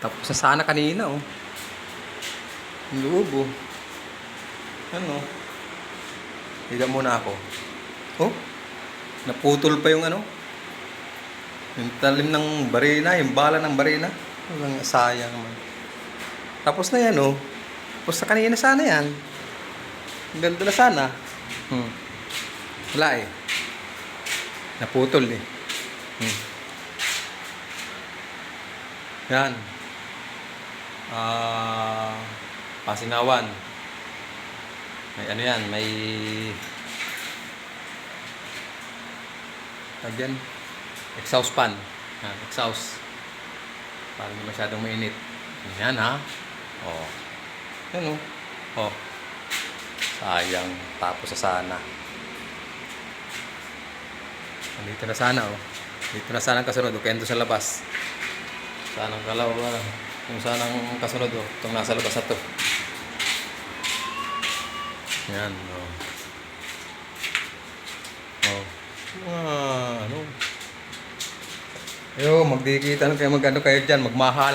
Tapos na sana kanina, oh. Yung loob, oh. Ano? Higa muna ako. Oh, naputol pa yung ano. Yung talim ng barina, yung bala ng barina. Walang sayang naman. Tapos na yan, oh. Tapos na kanina sana yan. Ang ganda na sana. Hmm. Wala eh. Naputol eh. Hmm. Yan. Ah, pasingawan. May ano yan, may Again, exhaust fan. Yan, exhaust. Para hindi masyadong mainit. Yan ha. Oh. Yan oh. Oh. Sayang. Tapos sa sana. Nandito na sana oh. Dito na sana ang kasunod. O kaya sa labas. Sanang kalaw ba? Kung sanang kasunod oh. Itong nasa labas na to. Yan oh. Oh. Mga ano. Yo, magdikita na kayo mag ano kayo dyan, magmahala